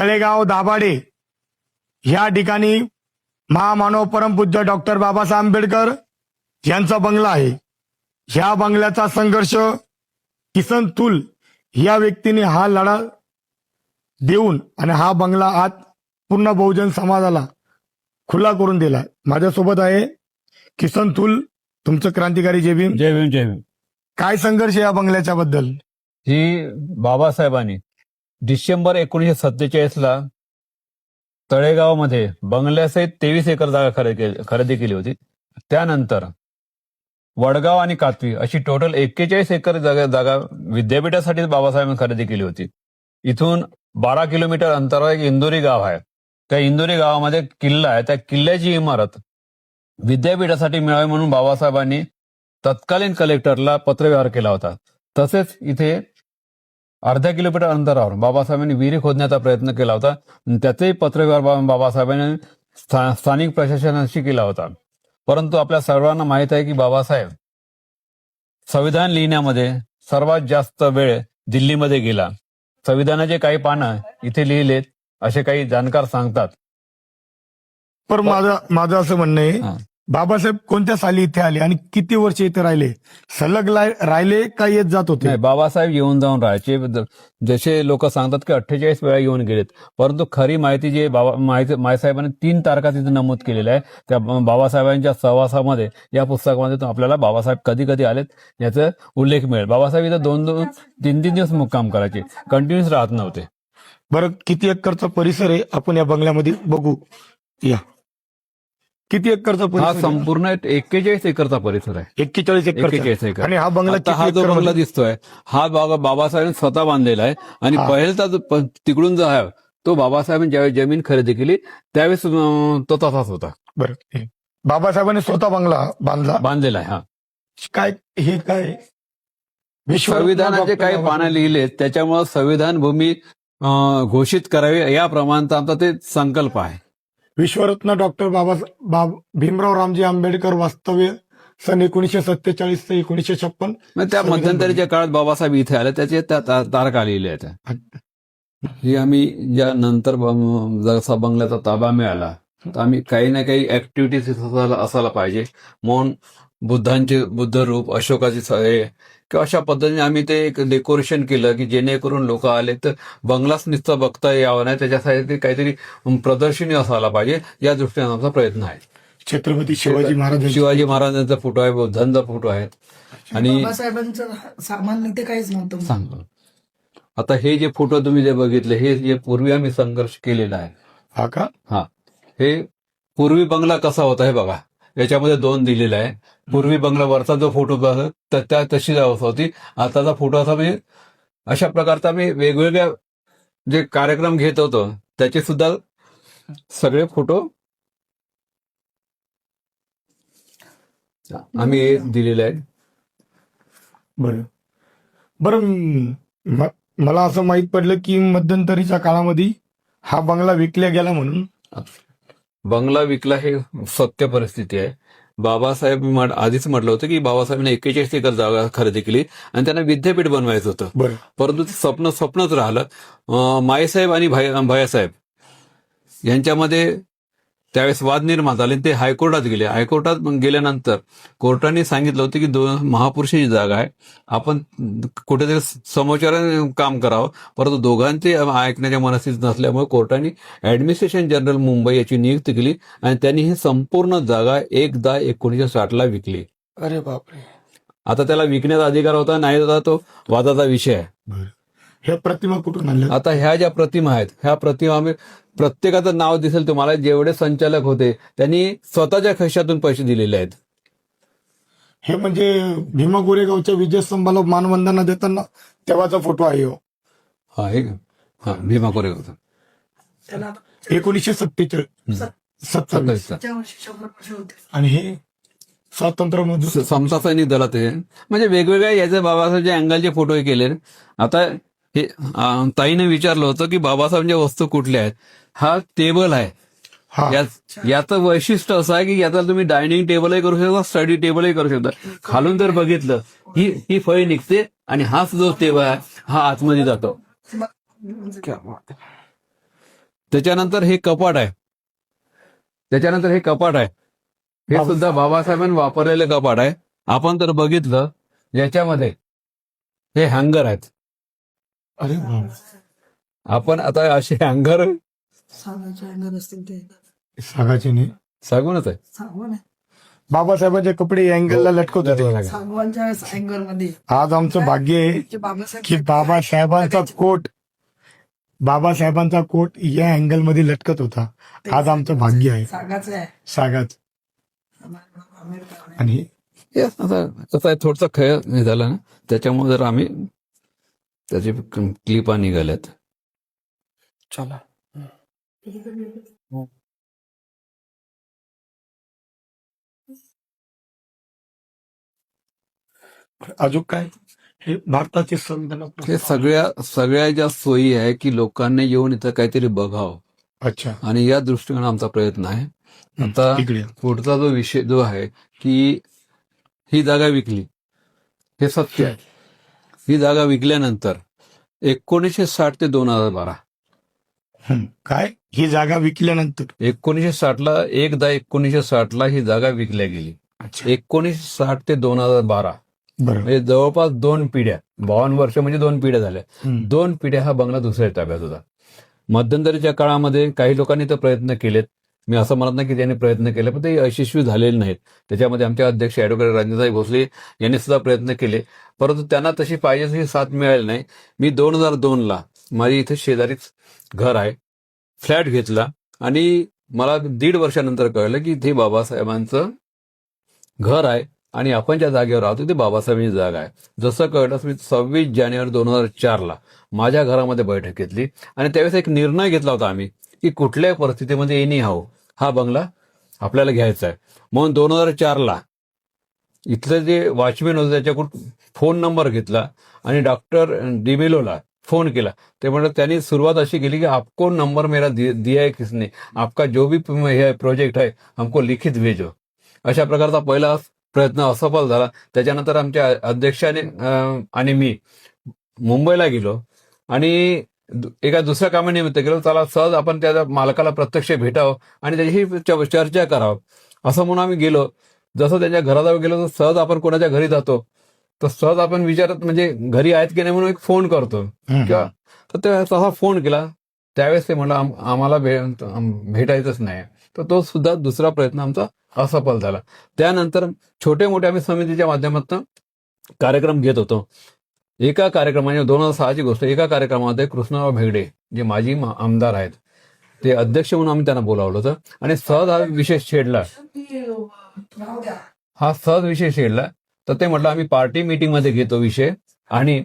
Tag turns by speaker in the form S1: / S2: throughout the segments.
S1: तळेगाव दाभाडे. ह्या ठिकाणी महामानव परमपूज्य डॉक्टर बाबासाहेब आंबेडकर यांचा बंगला आहे. ह्या बंगल्याचा संघर्ष किसन तुल या व्यक्तीने हा लढा देऊन आणि हा बंगला आज पूर्ण बहुजन समाजाला खुला करून दिला. माझ्यासोबत आहे किसन तुल तुमचं क्रांतिकारी जे भीम.
S2: जय भीम जय भीम.
S1: काय संघर्ष या बंगल्याच्या बद्दल
S2: ही बाबासाहेबांनी डिसेंबर एकोणीशे सत्तेचाळीस ला तळेगावमध्ये बंगल्यासहित तेवीस एकर जागा खरेदी केली- खरेदी केली होती. त्यानंतर वडगाव आणि कातवी अशी टोटल एक्केचाळीस एकर जागा जागा विद्यापीठासाठी बाबासाहेबांनी खरेदी केली होती. इथून बारा किलोमीटर अंतरावर एक इंदोरी गाव आहे. त्या इंदोरी गावामध्ये किल्ला आहे. त्या किल्ल्याची इमारत विद्यापीठासाठी मिळावी म्हणून बाबासाहेबांनी तत्कालीन कलेक्टरला पत्रव्यवहार केला होता. तसेच इथे अर्ध्या किलोमीटर अंतरावर बाबासाहेबांनी विहिरी खोदण्याचा प्रयत्न केला होता. त्याचेही पत्रव्यवहार बाबासाहेबांनी स्था- स्थानिक प्रशासनाशी केला होता. परंतु आपल्या सर्वांना माहीत आहे की बाबासाहेब संविधान लिहिण्यामध्ये सर्वात जास्त वेळ दिल्लीमध्ये गेला. संविधानाचे काही पानं इथे लिहिलेत असे काही जाणकार सांगतात.
S1: पण माझं माझं असं म्हणणं. आहे बाबासाहेब कोणत्या साली इथे आले आणि किती वर्ष इथे राहिले? सलग राहिले का येत जात होते?
S2: नाही बाबासाहेब येऊन जाऊन राहायचे. जसे लोक सांगतात की अठ्ठेचाळीस वेळा येऊन गेलेत. परंतु खरी माहिती जे बाबा माहिती मायसाहेबांनी तीन तारखा तिथे नमूद केलेल्या आहे त्या बाबासाहेबांच्या सहवासामध्ये या पुस्तकामध्ये आपल्याला बाबासाहेब कधी कधी आलेत याचा उल्लेख मिळेल. बाबासाहेब इथं दोन दोन तीन तीन दिवस मुक्काम करायचे. कंटिन्युअस राहत नव्हते.
S1: बरं किती एकरचा परिसर आहे? आपण या बंगल्यामध्ये बघू. या. किती एकरचा
S2: हा
S1: परिसर आहे?
S2: संपूर्ण एक्केचाळीस एकरचा परिसर आहे.
S1: एक्केचाळीस एकर
S2: एक्केचाळीस एकर.
S1: आणि हा बंगला
S2: आता हा
S1: किती
S2: जो
S1: एकरमध्ये?
S2: बंगला दिसतोय हा बाबा बाबासाहेबांनी स्वतः बांधलेला आहे. आणि
S1: हा.
S2: पहिला जो प- तिकडून जो आहे तो बाबासाहेबांनी ज्यावेळी जमीन खरेदी केली त्यावेळेस अं, तो तसाच होता.
S1: बरं हे. बाबासाहेबांनी स्वतः बंगला बांधला.
S2: बांधलेला आहे हा.
S1: काय हे काय? विश्वरत्न
S2: संविधानाचे
S1: डॉक्टर
S2: काही
S1: बाबासाहेब-
S2: पानं लिहिलेत त्याच्यामुळे संविधान भूमी अं, घोषित करावी या प्रमाणात आमचा ते संकल्प आहे.
S1: विश्वरत्न डॉक्टर बाबा बाब भीमराव रामजी आंबेडकर वास्तव्य सन एकोणीशे सत्तेचाळीस ते एकोणीशे छप्पन
S2: त्या मध्यंतरीच्या काळात बाबासाहेब इथे आले त्याचे त्या तारखा लिहिल्या आहेत. ही आम्ही ज्या नंतर जसा बंगल्याचा ताबा मिळाला तर आम्ही काही ना काही ऍक्टिव्हिटीज असायला पाहिजे. म्हणून बुद्धांचे बुद्ध रूप अशोकाचे किंवा अशा पद्धतीने आम्ही ते एक डेकोरेशन केलं की जेणेकरून लोक आले तर बंगलाच नुसतं बघता यावं नाही. त्याच्यासाठी काहीतरी प्रदर्शनी असायला पाहिजे. या दृष्टीने आमचा प्रयत्न आहे.
S1: छत्रपती शिवाजी महाराज
S2: शिवाजी महाराजांचा फोटो आहे बुद्धांचा फोटो आहे. आणि
S3: बाबासाहेबांचं सामान ते काहीच नव्हतं
S2: सांगतो आता हे जे फोटो तुम्ही जे बघितले हे जे पूर्वी आम्ही संघर्ष केलेला आहे.
S1: हा का?
S2: हा. हे पूर्वी बंगला कसा होता हे बघा. याच्यामध्ये दोन दिलेला आहे. पूर्वी बंगला वरचा जो फोटो तर त्या तशीच अवस्था होती. आताचा फोटो असा म्हणजे अशा प्रकारचा मी वेगवेगळ्या जे कार्यक्रम घेत होतो त्याचे सुद्धा सगळे फोटो आम्ही दिलेले आहेत.
S1: बरं. बरं मला असं माहीत पडलं की मध्यंतरीच्या काळामध्ये हा बंगला विकला गेला म्हणून.
S2: बंगला विकला हे सत्य परिस्थिती आहे. बाबासाहेब आधीच म्हटलं होतं की बाबासाहेबांनी एक्केचाळीस एकर जागा खरेदी केली आणि त्यांना विद्यापीठ बनवायचं होतं. परंतु ते स्वप्न स्वप्नच राहिलं. अं, माईसाहेब आणि भैयासाहेब यांच्यामध्ये त्यावेळेस वाद निर्माण झाले आणि ते हायकोर्टात गेले. हायकोर्टात मग गेल्यानंतर कोर्टाने सांगितलं होतं की दोन महापुरुषाची जागा आहे. आपण कुठेतरी समोचाराने काम करावं. परंतु दोघांचे ऐकण्याच्या मनस्थितीत नसल्यामुळे कोर्टाने ऍडमिनिस्ट्रेशन जनरल मुंबई याची नियुक्ती केली आणि त्यांनी ही संपूर्ण जागा एक दहा एकोणीसशे साठला विकली.
S1: अरे बापरे.
S2: आता त्याला विकण्याचा अधिकार होता नाही होता तो वादाचा विषय आहे.
S1: ह्या प्रतिमा कुठून आणल्या
S2: आता ह्या ज्या प्रतिमा आहेत ह्या प्रतिमा आम्ही प्रत्येकाचं नाव दिसेल तुम्हाला जेवढे संचालक होते त्यांनी स्वतःच्या खिशातून पैसे दिलेले आहेत.
S1: हे म्हणजे भीमा गोरेगावच्या विजयस्तंभाला मानवंदना देताना तेव्हाचा फोटो आहे हो.
S2: हा हे हा भीमा कोरेगावचा
S3: त्याला
S1: एकोणीसशे सत्तेचाळीस सत्तावीस.
S2: सत्तावीसचा.
S1: आणि हे स्वातंत्र्य
S2: समता सैनिक दलात हे. म्हणजे वेगवेगळ्या याचे बाबासाहेबच्या अँगलचे फोटो केले आता हे ताईने विचारलं होतं की बाबासाहेबांच्या वस्तू कुठल्या आहेत? हा टेबल आहे.
S1: हा.
S2: याचं वैशिष्ट्य असं आहे की याचा तुम्ही डायनिंग टेबलही करू शकता स्टडी टेबलही करू शकता. खालून जर बघितलं ही ही फळी निघते आणि हाच जो टेबल आहे हा आतमध्ये जातो. त्याच्यानंतर हे कपाट आहे. त्याच्यानंतर हे कपाट आहे. हे सुद्धा बाबासाहेबांनी वापरलेलं कपाट आहे. आपण तर बघितलं याच्यामध्ये हे हँगर आहेत.
S1: अरे.
S2: आपण आता असे हँगर
S3: सागाचे अँगर असतील ते.
S1: सागाचे नाही.
S2: सांगूनच आहे.
S3: सागवान आहे.
S1: बाबासाहेबांचे कपडे अँगलला लटकवत होते
S3: सागवानच्या अँगरमध्ये.
S1: आज आमचं भाग्य आहे की बाबासाहेबांचा कोट बाबासाहेबांचा कोट या अँगलमध्ये लटकत होता. आज आमचं भाग्य आहे.
S3: सागाचं आहे.
S1: सागाच.
S3: आंबेडकर
S1: आणि
S2: हे थोडसा खेळ झाला ना. त्याच्यामुळे जर आम्ही त्याची क्लिपा निघाल्यात.
S1: चला. अजून काय? हे भारताचे संविधान
S2: हे सगळ्या सगळ्या ज्या सोयी आहे की लोकांनी येऊन इथं काहीतरी बघावं.
S1: अच्छा.
S2: आणि या दृष्टीने आमचा प्रयत्न आहे. आता पुढचा जो विषय जो आहे की ही जागा विकली. हे सत्य आहे. ही जागा विकल्यानंतर एकोणीसशे साठ ते दोन हजार बारा.
S1: काय? ही जागा विकल्यानंतर?
S2: एकोणीसशे साठला एकदा एकोणीसशे साठला ही जागा विकल्या गेली. एकोणीसशे साठ ते दोन हजार बारा.
S1: बरोबर
S2: म्हणजे जवळपास दोन पिढ्या बावन्न वर्ष म्हणजे दोन पिढ्या झाल्या. दोन पिढ्या हा बंगला दुसऱ्या ताब्यात होता. मध्यंतरीच्या काळामध्ये काही लोकांनी तर प्रयत्न केलेत. मी असं म्हणत नाही की त्यांनी प्रयत्न केले पण ते यशस्वी झालेले नाहीत. त्याच्यामध्ये आमचे अध्यक्ष ॲडव्होकेट रणजितसाई भोसले यांनी सुद्धा प्रयत्न केले परंतु त्यांना तशी पाहिजे तशी साथ मिळाली नाही. मी दोन हजार दोनला माझी इथे शेजारीच घर आहे फ्लॅट घेतला आणि मला दीड वर्षानंतर कळलं की इथे बाबासाहेबांचं घर आहे आणि आपण ज्या जागेवर राहतो ते बाबासाहेबांची जागा आहे. जसं कळलं मी सव्वीस जानेवारी दोन हजार चारला माझ्या घरामध्ये बैठक घेतली आणि त्यावेळेस एक निर्णय घेतला होता आम्ही की कुठल्याही परिस्थितीमध्ये एनी हाव हा बंगला आपल्याला घ्यायचा आहे. म्हणून दोन हजार चारला इथलं जे वॉचमॅन होतं त्याच्याकडून फोन नंबर घेतला आणि डॉक्टर डिमेलोला फोन केला. ते म्हणजे त्यांनी सुरुवात अशी केली की आपको नंबर मेरा दि- दिया है किसने? आपका जो भी हे प्रोजेक्ट आहे हमको लिखित भेजो. अशा प्रकारचा पहिला प्रयत्न असफल झाला. त्याच्यानंतर आमच्या अध्यक्षाने आणि मी मुंबईला गेलो. आणि एका दुसऱ्या कामानिमित्त गेलो चला सहज आपण त्या मालकाला प्रत्यक्ष भेटावं आणि त्याच्याशी चर्चा करावं. असं म्हणून आम्ही गेलो. जसं त्यांच्या घराजवळ गेलो तर सहज आपण कोणाच्या घरी जातो. तर सहज आपण विचारत म्हणजे घरी आहेत की नाही म्हणून एक फोन करतो. किंवा तर तसा फोन केला. त्यावेळेस ते म्हणलं आम- आम्हाला भेटायचंच नाही. तर तो सुद्धा दुसरा प्रयत्न आमचा असफल झाला. त्यानंतर छोटे मोठे आम्ही समितीच्या माध्यमातून कार्यक्रम घेत होतो. एका कार्यक्रमाने दोन हजार सहाची गोष्ट एका कार्यक्रमामध्ये कृष्णराव भेगडे जे माजी आमदार आहेत ते अध्यक्ष म्हणून आम्ही त्यांना बोलावलं होतं. आणि सहज हा विषय छेडला. हा सहज विषय छेडला. तर ते म्हटलं आम्ही पार्टी मीटिंगमध्ये घेतो विषय आणि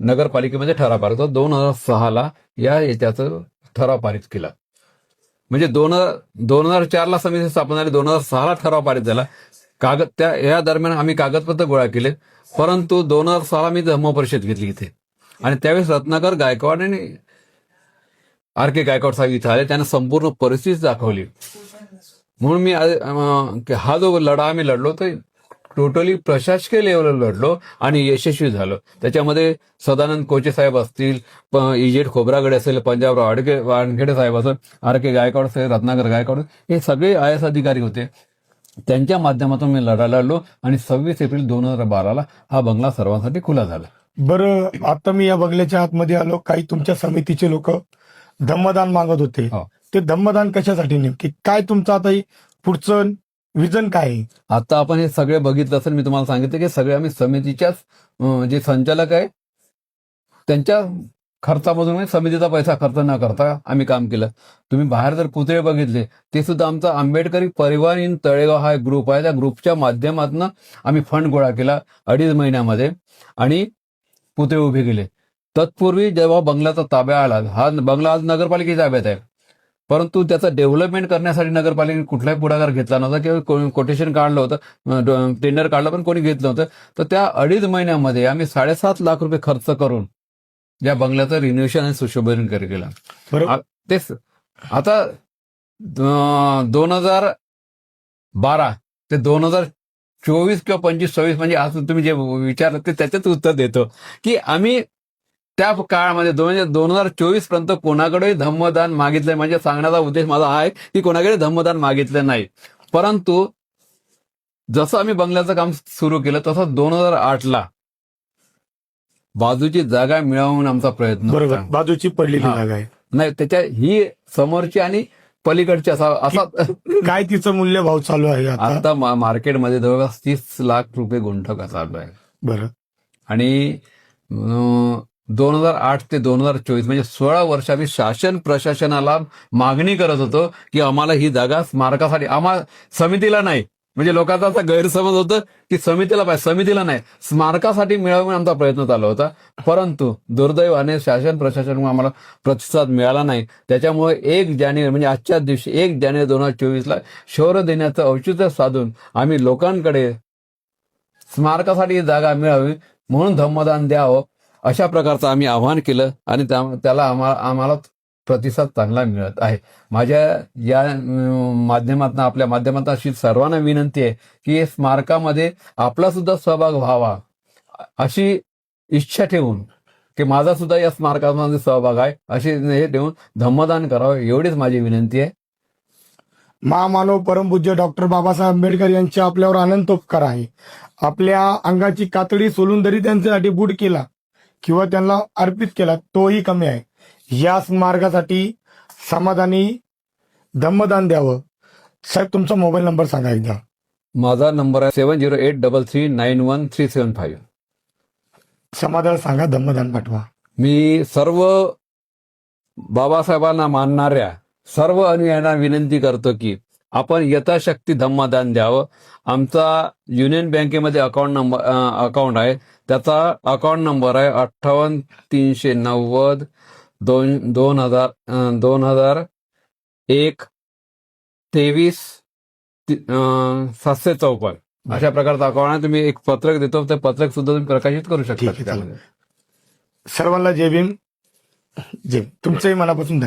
S2: नगरपालिकेमध्ये ठराव पारित होतो. दोन हजार सहाला या याच्याचं ठराव पारित केला. म्हणजे दोन हजार दोन हजार चारला समिती स्थापन झाली. दोन हजार सहाला ठराव पारित झाला. कागद त्या या दरम्यान आम्ही कागदपत्र गोळा केले परंतु दोन हजार सहाला मी धर्म परिषद घेतली इथे. आणि त्यावेळेस रत्नाकर गायकवाड आणि आर के गायकवाड साहेब इथे आले त्यांना संपूर्ण परिस्थिती दाखवली. म्हणून मी हा जो लढा आम्ही लढलो तर टोटली प्रशासकीय लेवलला लढलो आणि यशस्वी झालो. त्याच्यामध्ये सदानंद कोचे साहेब असतील इजेट खोबरागडे असेल पंजाबराव आडके वानखेडे साहेब असेल आर के गायकवाड असेल रत्नाकर गायकवाड हे सगळे आय एस अधिकारी होते. त्यांच्या माध्यमातून मी लढा लढलो आणि सव्वीस एप्रिल दोन हजार बाराला हा बंगला सर्वांसाठी खुला झाला.
S1: बरं आता मी या बंगल्याच्या आतमध्ये आलो. काही तुमच्या समितीचे लोक धम्मदान मागत होते.
S2: हो.
S1: ते धम्मदान कशासाठी नेमके? काय तुमचं आता पुढचं विजन काय आहे?
S2: आता आपण हे सगळे बघितलं असेल मी तुम्हाला सांगितलं की सगळे आम्ही समितीच्याच जे संचालक आहे त्यांच्या खर्चामधून म्हणजे समितीचा पैसा खर्च न करता आम्ही काम केलं. तुम्ही बाहेर जर पुतळे बघितले ते सुद्धा आमचा आंबेडकरी परिवार इन तळेगाव हा एक ग्रुप आहे. त्या ग्रुपच्या माध्यमातून आम्ही फंड गोळा केला अडीच महिन्यामध्ये आणि पुतळे उभे केले. तत्पूर्वी जेव्हा बंगल्याचा ताब्या आला हा बंगला आज नगरपालिकेच्या ताब्यात आहे. परंतु त्याचा डेव्हलपमेंट करण्यासाठी नगरपालिकेने कुठलाही पुढाकार घेतला नव्हता किंवा कोटेशन काढलं होतं टेंडर काढलं पण कोणी घेतलं नव्हतं. तर त्या अडीच महिन्यामध्ये आम्ही साडेसात लाख रुपये खर्च करून या बंगल्याचं रिनोव्हेशन आणि कर- केलं. तेच. आता दोन हजार बारा ते दोन हजार चोवीस किंवा पंचवीस सव्वीस म्हणजे आज तुम्ही जे विचारलं ते त्याच्याच उत्तर देतो. की आम्ही त्या काळामध्ये दोन दोन हजार चोवीसपर्यंत कोणाकडे धम्मदान मागितलंय म्हणजे सांगण्याचा उद्देश माझा आहे की कोणाकडे धम्मदान मागितलं नाही. परंतु जसं आम्ही बंगल्याचं काम सुरू केलं तसं दोन हजार आठला बाजूची जागा मिळवून आमचा प्रयत्न होता.
S1: बरोबर. बाजूची पडलेली
S2: हा.
S1: जागा आहे.
S2: नाही त्याच्या ही समोरची आणि पलीकडची असा असा
S1: काय तिचं मूल्य भाव चालू आहे आता?
S2: आता मा- मार्केटमध्ये जवळपास तीस लाख रुपये गुंठक चालू आहे.
S1: बरं.
S2: आणि दोन हजार आठ ते दोन हजार चोवीस म्हणजे सोळा वर्ष आम्ही शासन प्रशासनाला मागणी करत होतो की आम्हाला ही जागा स्मारकासाठी आम्हाला समितीला नाही म्हणजे लोकांचा असा गैरसमज होतं की समितीला पाहिजे. समितीला नाही. स्मारकासाठी मिळवून आमचा प्रयत्न चालू होता. परंतु दुर्दैवाने शासन प्रशासन आम्हाला प्रतिसाद मिळाला नाही. त्याच्यामुळे एक जानेवारी म्हणजे आजच्या दिवशी एक जानेवारी दोन हजार चोवीसला शौर्य देण्याचं औचित्य साधून आम्ही लोकांकडे स्मारकासाठी जागा मिळावी म्हणून धम्मदान द्यावं अशा प्रकारचं आम्ही आवाहन केलं आणि त्या- त्याला आम्हाला आम्हाला प्रतिसाद चांगला मिळत आहे. माझ्या या माध्यमातून आपल्या माध्यमातून अशी सर्वांना विनंती आहे की स्मारकामध्ये आपला सुद्धा सहभाग व्हावा अशी इच्छा ठेवून की माझा सुद्धा या स्मारकामध्ये सहभाग आहे अशी हे ठेवून धम्मदान करावं एवढीच माझी विनंती आहे.
S1: महामानव परमपूज्य डॉक्टर बाबासाहेब आंबेडकर यांचे आपल्यावर आनंद उपकार आहे. आपल्या अंगाची कातडी सोलून जरी त्यांच्यासाठी बूट केला किंवा त्यांना अर्पित केला तोही कमी आहे. या स्मारकासाठी समाधानी धम्मदान द्यावं. साहेब तुमचा मोबाईल नंबर सांगा एकदा.
S2: माझा नंबर आहे seven zero eight double three nine one three seven five.
S1: समाधान सांगा धम्मदान पाठवा.
S2: मी सर्व बाबासाहेबांना मानणाऱ्या सर्व अनुयायांना विनंती करतो की आपण यथाशक्ती धम्मदान द्यावं. आमचा युनियन बँकेमध्ये अकाउंट नंबर अकाउंट आहे. त्याचा अकाउंट नंबर आहे अठ्ठावन्न तीनशे नव्वद दोन दोन हजार दोन हजार एक तेवीस सातशे चौपन्न. अशा प्रकारचा अकाउंट आहे. तुम्ही एक पत्रक देतो. ते पत्रक सुद्धा तुम्ही प्रकाशित करू शकता
S1: सर्वांना जय भीम. जय. तुमचंही मनापासून